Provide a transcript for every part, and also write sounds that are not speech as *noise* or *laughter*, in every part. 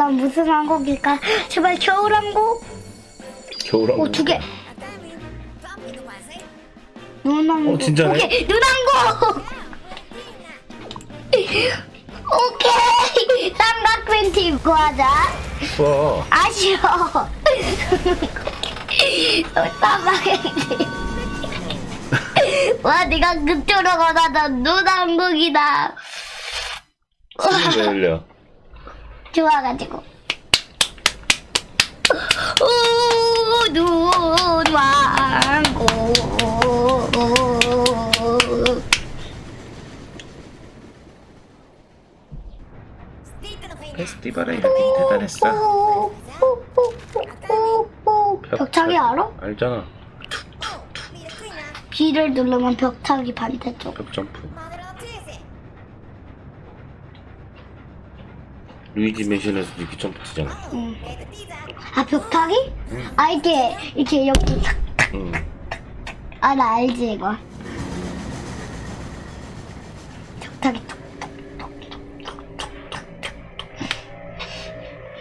그다음 무슨 왕국일까? 제발 겨울 왕국? 겨울 왕국. 오, 두 개. 눈 왕국. 어, 진짜네? 오케이, 눈 왕국! 오케이! 삼각 팬티 입고 하자. 와. 아쉬워. 삼각팬티. 와, 네가 그쪽으로 가다 눈 왕국이다. 왜 흘려? 좋아가지고. 오, 눈왕국. 페스티벌에 이렇게 대단했어. 벽타기 알아? 알잖아. B를 누르면 벽타기 반대쪽. 벽 점프. 루이지 맨션에서 이렇게 점프 치잖아. 응. 아 벽타기? 아 이게 이렇게 여기 탁. 응. 아 나 알지 이거. 벽타기 톡.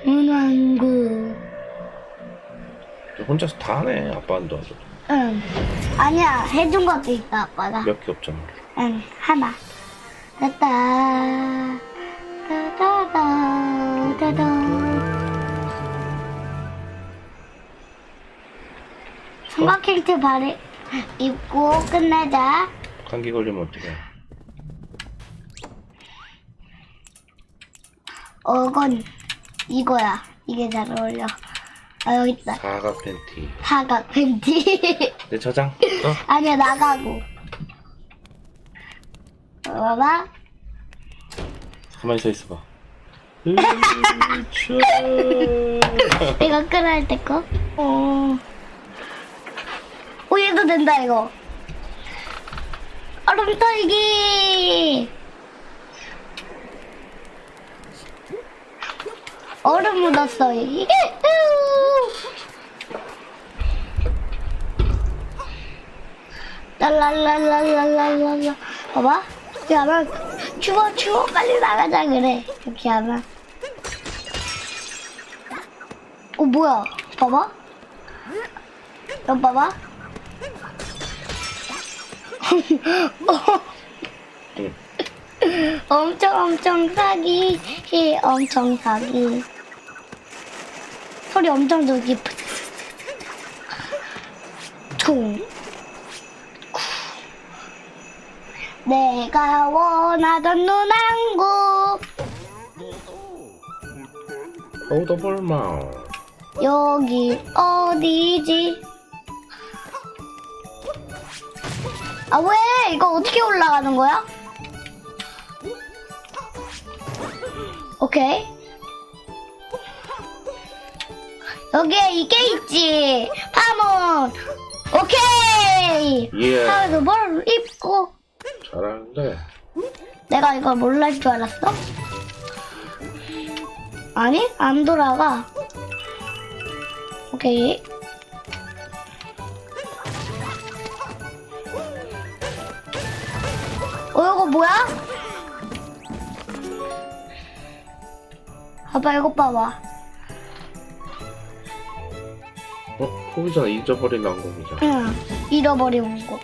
문왕구. 혼자서 다 하네. 아빠 안 도와줘. 응. 아니야 해준 것도 있다 아빠가. 몇 개 없잖아. 응 하나. 따다다. 삼각형트 발에 입고 끝내자. 감기 걸리면 어떡해. 어건 이거야. 이게 잘 어울려. 아 여기 있다. 사각 팬티. 사각 팬티. *laughs* 내 저장. 어? 아니야 나가고. 어, 봐봐. 가만히 서 있어봐. *laughs* 이거 끓을 때 거. 어. 오 얘도 된다 이거. 얼음 털기. 얼음 묻었어 이게. 랄랄랄랄랄랄랄라. 봐봐. 이렇게 하면 추워 추워 빨리 나가자 그래. 이렇게 하면. 어 뭐야? 봐봐. 너 봐봐. 응. *laughs* 엄청 엄청 사기 엄청 사기 소리 엄청 들기 퉁 내가 원하던 눈왕국 오더볼마. 여기 어디지? 아 왜? 이거 어떻게 올라가는 거야? 오케이. 여기에 이게 있지. 파몬. 오케이. 예. 하면서 뭘 입고. 잘하는데. 내가 이걸 몰랄 줄 알았어? 아니, 안 돌아가. 오케이. 뭐야? 봐봐, 이거 봐봐. 어? 거기잖아. 잊어버린 왕국이잖아. 응, 잃어버린 거.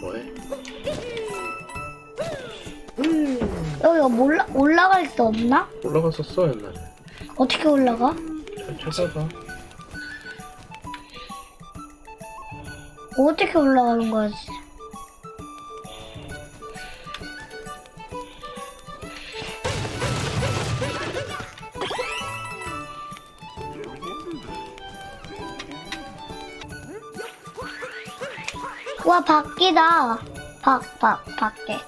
뭐해? 여기 올라, 올라갈 수 없나? 올라갔었어 옛날에. 어떻게 올라가? 잘 찾아봐. 어떻게 올라가는 거지? 와 바퀴다. 박, 박, 밖에.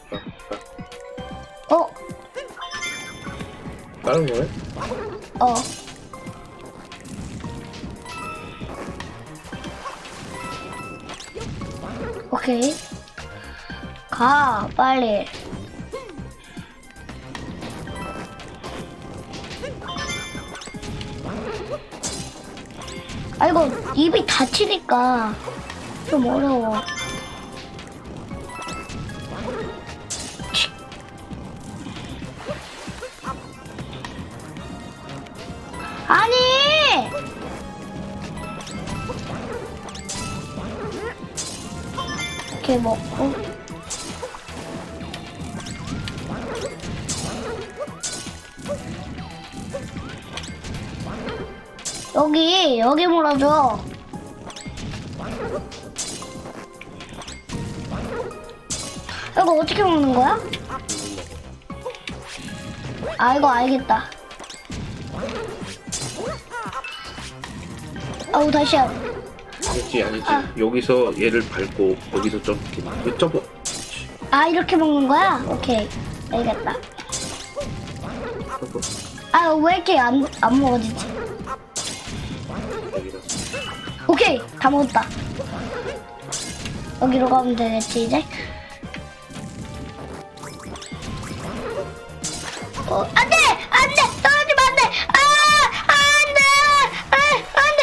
다른 거네? 어. 오케이. 가, 빨리. 아이고, 입이 다치니까 좀 어려워. 몰아줘. 이거 어떻게 먹는 거야? 아, 이거 알겠다. 아우, 다시야. 아니지 아니지 아. 여기서 얘를 밟고 여기서 점프 왜 점프 아, 이렇게 먹는 거야? 오케이. 알겠다. 점프 아, 왜 이렇게 안, 안 먹어지지? 오케이. 다 먹었다. 여기로 가면 되겠지, 이제? 어, 안 돼! 안 돼! 떨어지면 안 돼! 아! 안 돼! 아, 안 돼!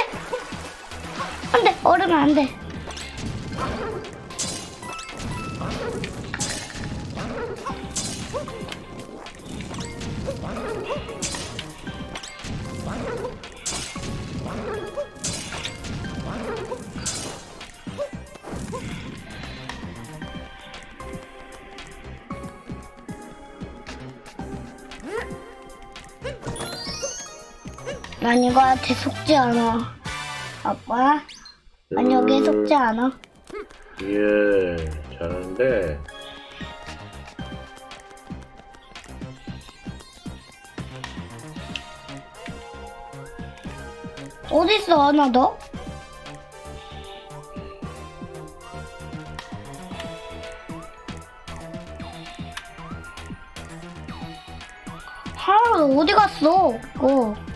안 돼! 얼으면 안 돼. 난 이거한테 속지 않아. 아빠? 난 여기에 속지 않아. 예 잘하는데 어딨어, 하나 더? 하나 어디 갔어? 어. 어?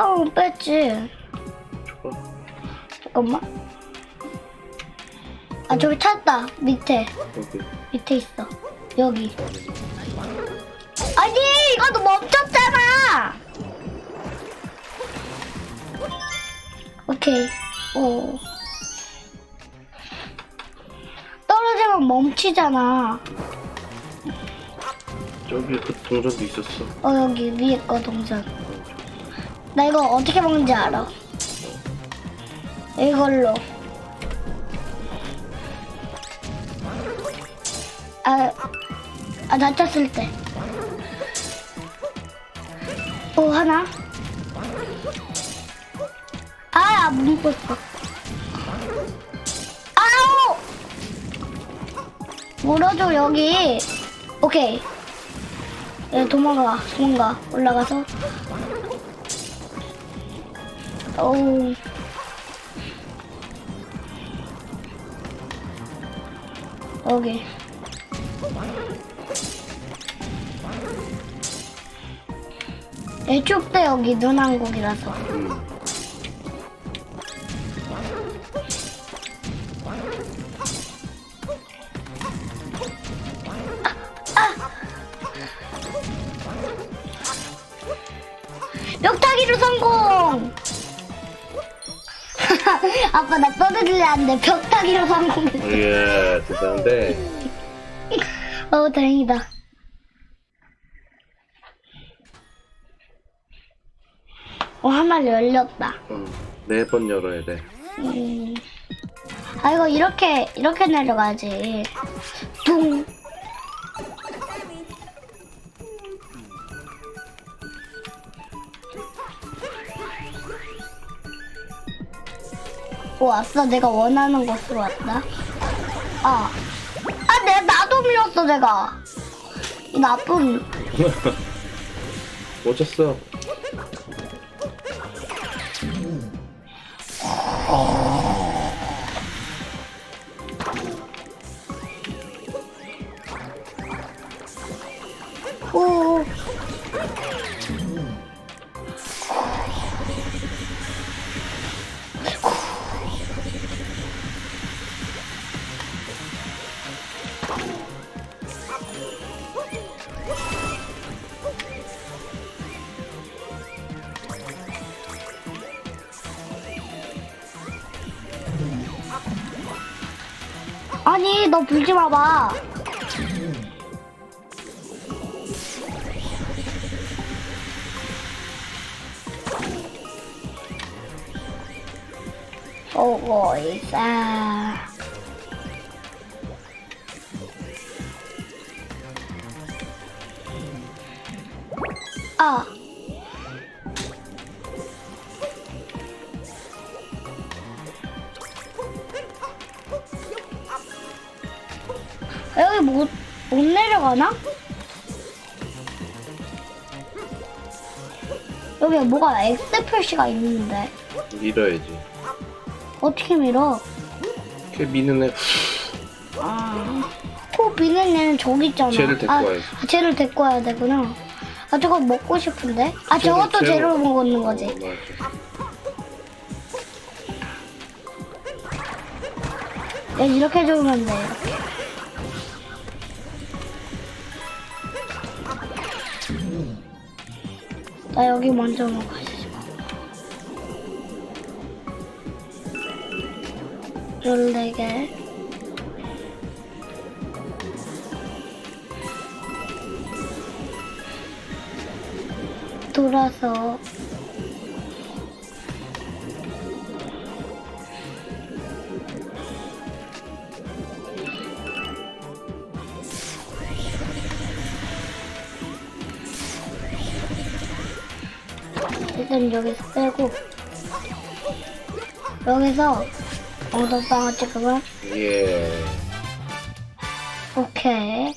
타운 뺐지. 잠깐만. 아, 저기 찾았다. 밑에. 여기 밑에 있어. 여기. 아니, 이것도 멈췄잖아! 오케이. 오. 떨어지면 멈추잖아. 저기 그 동전도 있었어 어, 여기 위에 거 동전. 나 이거 어떻게 먹는지 알아. 이걸로. 아, 아, 다쳤을 때. 오, 하나. 아, 못 먹었어. 아우! 물어줘, 여기. 오케이. 예, 도망가, 도망가. 올라가서. 어우. 여기. 애 좁대, 여기 눈한국이라서. 나 떠들려 안돼? 벽타기로 성공했어 예 대단한데. 어 다행이다. 어 한 마리 열렸다. 네번 열어야 돼. 음. 아 이거 이렇게 이렇게 내려가지. 둥 오, 왔어. 내가 원하는 곳으로 왔다. 아. 아, 내가 나도 밀었어, 내가. 이 나쁜. *laughs* 못 쳤어 불지 마봐. 보고 있어. 아. 내려가나? 여기 뭐가 X 표시가 있는데 밀어야지. 어떻게 밀어? 걔 미는 애 아, 코 미는 애는 저기 있잖아. 쟤를 데리고 아, 와야지. 아, 쟤를 데리고 와야 되구나. 아, 저거 먹고 싶은데? 아, 쟤를- 저것도 쟤를- 쟤로 먹는 거지. 어, 맞아. 야, 이렇게 주면 돼, 이렇게. 나 여기 먼저 먹어야지. 14개. 여기서 엉덩방아 찍으면 예. 오케이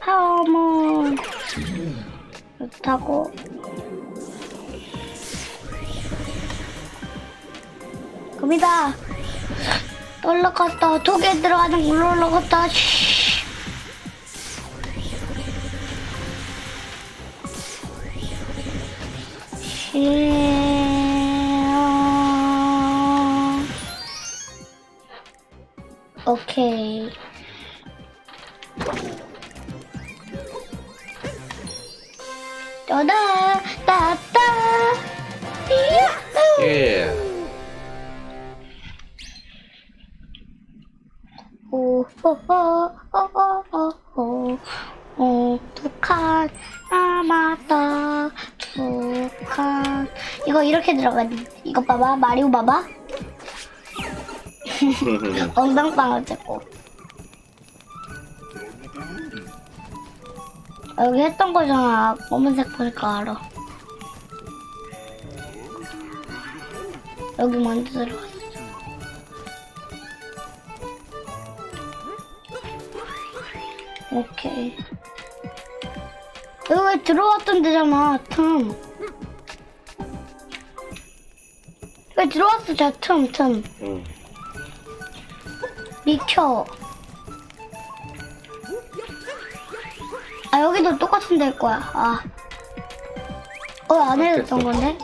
파워몬 타고 갑니다 올라갔다 독에 들어가는 물 올라갔다 쉬. 쉬. 오케이. 따다 따따. 야호! 예. 오호호호호호 어, 두칸 남았다. 두칸. 이거 이렇게 들어가지 이거 봐봐. 마리오 봐봐 *laughs* 엉덩방울 찍고. 여기 했던 거잖아. 검은색 보니까 알아. 여기 먼저 들어갔어. 오케이. 여기 왜 들어왔던 데잖아 틈. 왜 들어왔어 저 틈 틈. 응. 미켜. 아 여기도 똑같은 데일 거야. 아. 어 안에 있던 건데?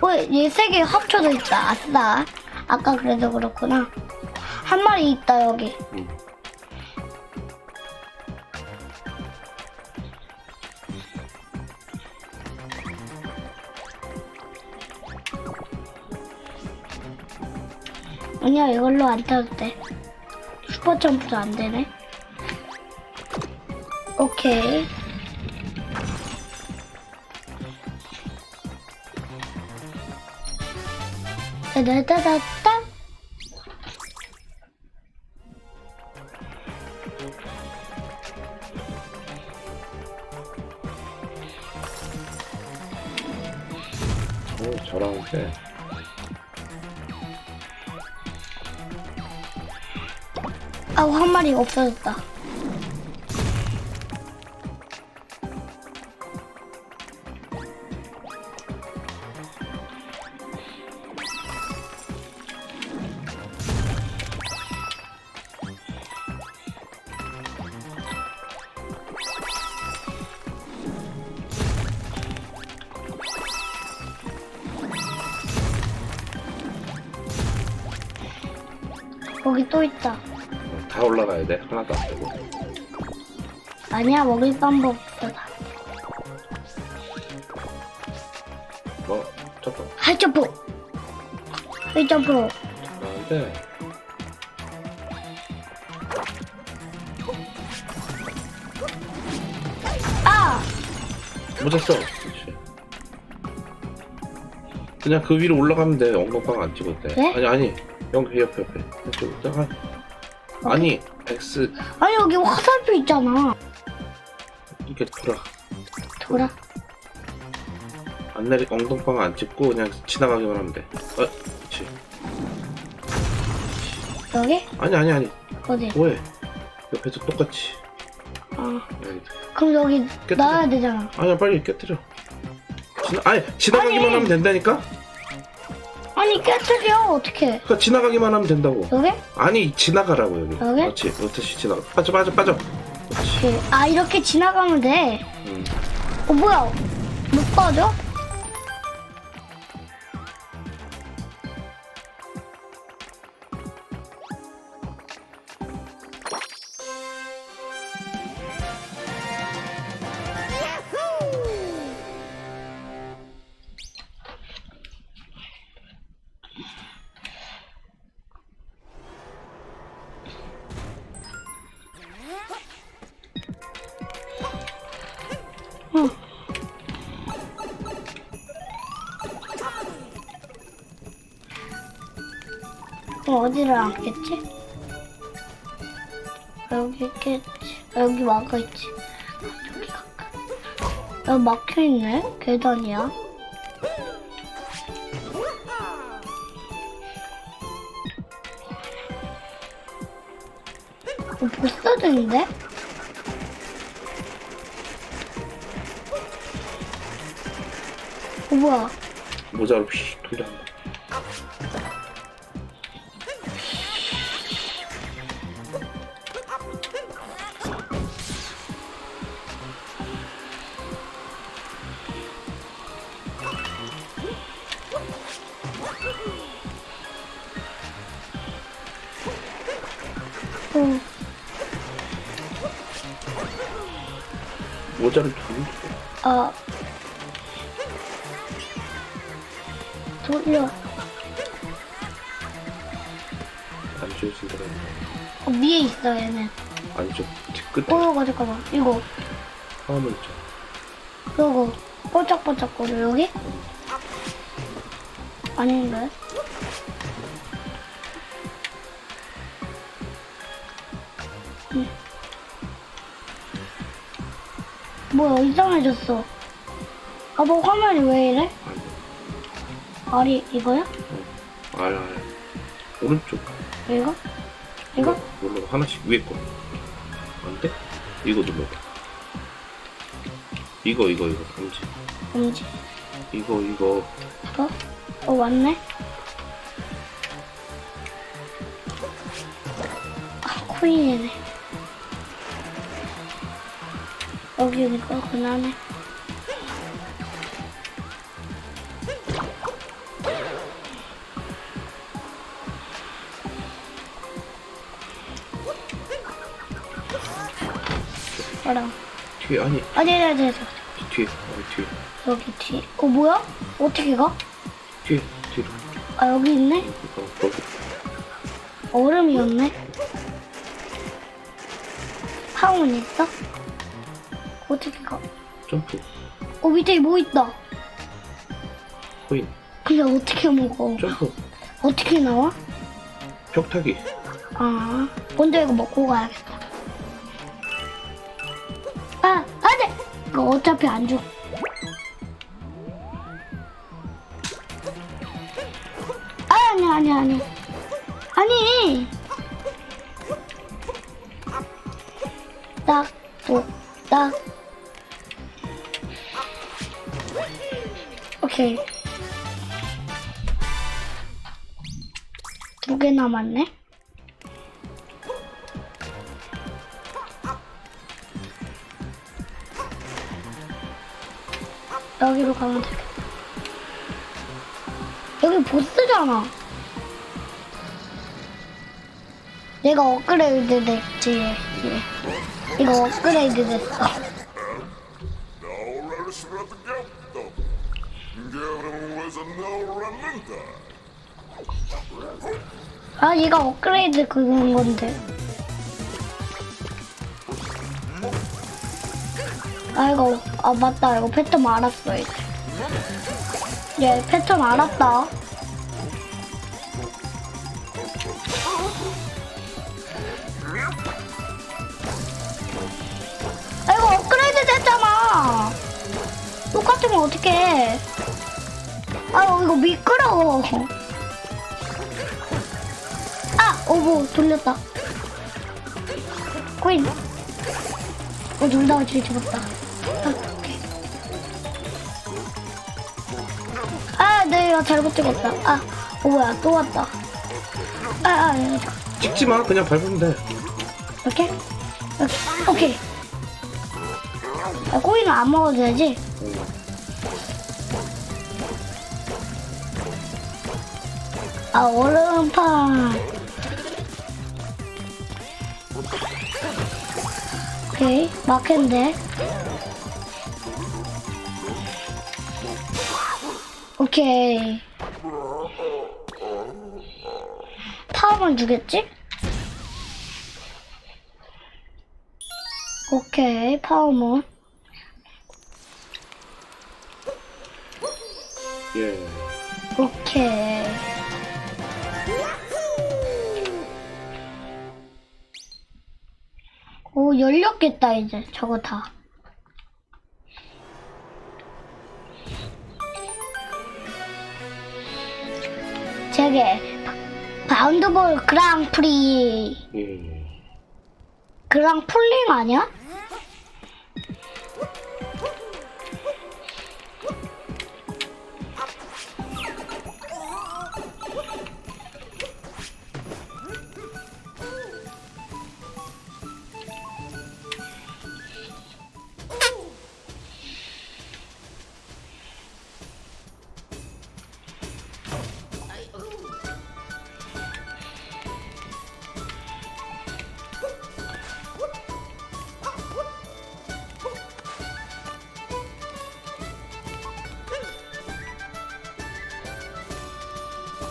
어 얘 세 개 합쳐져 있다. 아싸. 아까 그래도 그렇구나. 한 마리 있다 여기. 응. 아니야 이걸로 안 타도 돼. 슈퍼 점프도 안 되네. 오케이. 따다다다다. 오, 잘하는데. 마리 없어졌다. 거기 또 있다. 다 올라가야 돼. 하나도 안 되고. 아니야 먹을 방법 없다. 어? 뭐? 저거. 할점프. 할점프. 안 돼. 아! 못했어. 그냥 그 위로 올라가면 돼. 엉덩방 안 찍어도 돼. 네? 아니 아니. 여기 그 옆에 옆에. 이쪽으로 아니 X 아니 여기 화살표 있잖아. 이렇게 돌아. 돌아. 안 내리 엉덩방 안 찍고 그냥 지나가기만 하면 돼. 어, 그렇지. 여기? 아니 아니 아니. 어디? 뭐해? 옆에서 똑같이. 아 여기. 그럼 여기 깨뜨려. 놔야 되잖아. 아니야 빨리 깨뜨려. 지나 아니 지나가기만. 하면 된다니까? 깨뜨려 어떻게? 그러니까 지나가기만 하면 된다고. 여기? 아니 지나가라고 여기. 여기? 그렇지. 그렇지 지나가. 빠져 빠져 빠져. 그렇지. 이렇게. 아 이렇게 지나가면 돼. 음. 어 뭐야? 못 빠져? 어디를 앉겠지? 여기 있겠지. 여기 막아 있지. 여기 갈까? 여기 막혀 있네? 계단이야. 어, 보스들인데? 어, 뭐야? 모자로 휙 돌려. 모자를 돌려. 아. 돌려. 안쪽에 있으니까 어, 위에 있어, 얘는. 안쪽 뒤끝에 어, 잠깐만. 이거. 화물 있죠. 이거. 뽀짝뽀짝거려, 여기? 아닌데? 이상해졌어. 아, 뭐 화면이 왜 이래? 알이, 이거야? 알 알. 오른쪽. 이거? 이거? 눌러 하나씩 위에 거. 안 돼? 이거 눌러봐. 이거 이거 이거 감지. 뭔지. 이거 이거 어? 어, 왔네? 아, 코인이네. 여기니까 그나네. 봐라. 뒤에 아니 아니, 아니, 아니, 아니. 뒤에 아니 뒤에 여기 뒤. 어, 뭐야? 어떻게 가? 뒤에 뒤로. 아, 여기 있네? 이거 거기 얼음이었네? 파운 있어? 어떻게 가? 점프 어 밑에 뭐 있다. 코인 근데 어떻게 먹어? 점프 어떻게 나와? 벽 타기 아 먼저 이거 먹고 가야겠다. 아 안돼. 이거 어차피 안 줘. 남았네. 여기로 가면 되겠다. 여기 보스잖아. 내가 업그레이드 됐지. 예. 이거 업그레이드 됐어. 아, 얘가 업그레이드 그건 건데. 아 이거 아 맞다. 이거 패턴 알았어 이제. 얘 패턴 알았다. 아 이거 업그레이드 됐잖아. 똑같으면 어떡해. 아 이거 미끄러워 아 오보 돌렸다 코인 어, 놀다가 뒤에 죽었다. 아, 오케이. 아, 내가 잘못 찍었다. 아, 어, 뭐야, 또 왔다. 아, 아, 아, 잠깐. 찍지 마. 그냥 밟으면 돼. 이렇게? 이렇게. 오케이. 아, 코인은 안 먹어도 되지? 아, 얼음판. 오케이, 마켓인데. 오케이. 파워만 주겠지? 오케이, 파워문. 예. 오케이. 열렸겠다, 이제. 저거 다. 저게, 바운드볼 그랑프리. 예. 그랑플링 아니야?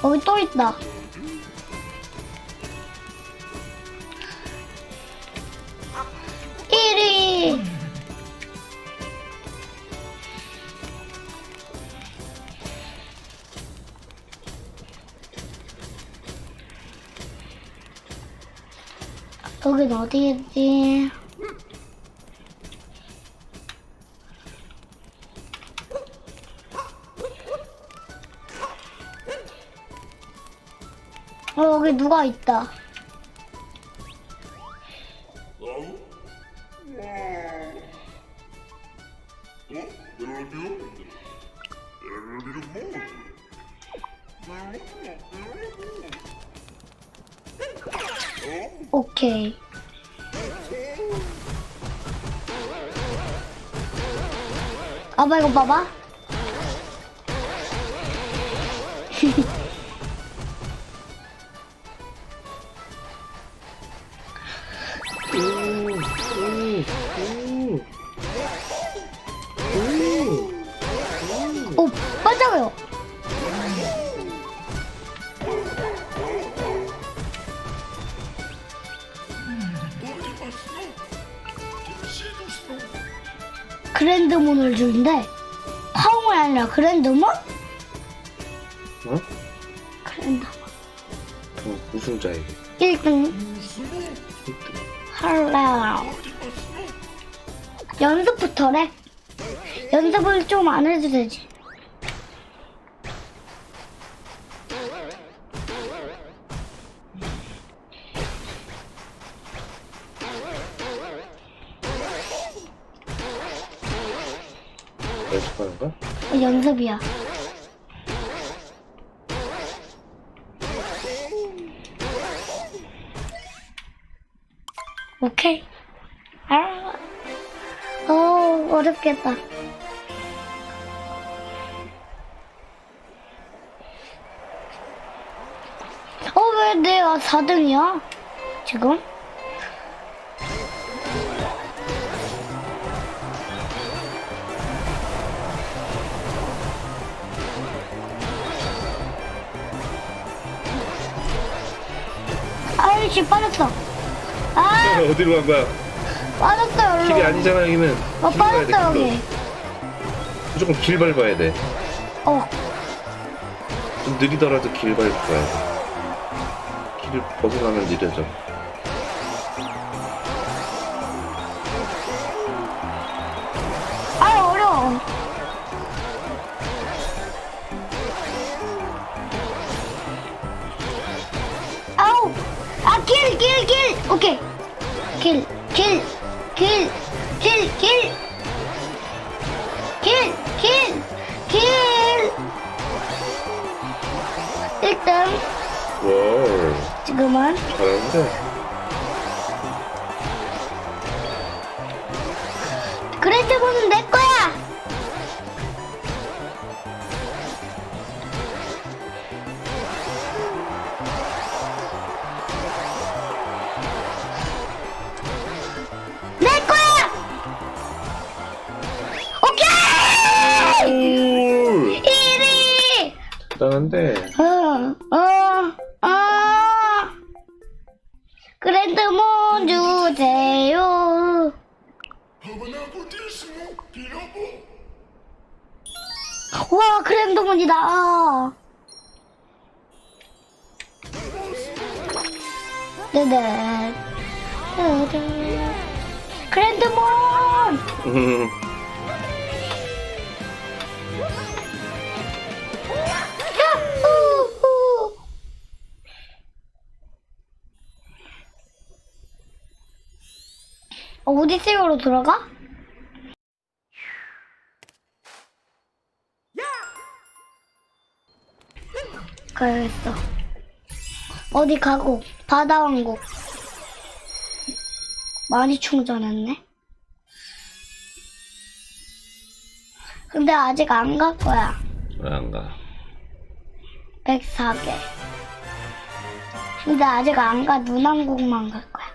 거기 또 있다. 일위 여긴 어디겠지? 어, 누가 있다. 오케이. 아빠 이거 봐봐. 그랜드문 어, 우승자에게. 1등. 할라 연습부터래. 연습을 좀 안 해도 되지. 연습하는 거야? 어, 연습이야 어 어렵겠다 어 왜 내가 4등이야 지금? 아이씨 빠졌어 아 *laughs* 어디로 간 거야? 빠졌어요 일로. 길이 아니잖아 여기는. 어, 길 밟아야 돼, 빠졌다, 길로. 여기. 무조건 길 밟아야 돼. 어, 좀 느리더라도 길 밟아야 돼. 길을 벗어나면 느려져. 1등. 와. 지금은. 잘하는데. 그래트고는 내 거야. 내 거야. 오케이. 음. 오, 1위. 대단한데. 아, 그랜드몬 어, 오디세이로 들어가? 가야겠어. 어디 가고 바다왕국 많이 충전했네. 근데 아직 안 갈 거야. 왜 안 가? 104개. 근데 아직 안 가. 문왕국만 갈 거야.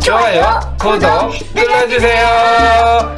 좋아요, 구독 눌러주세요.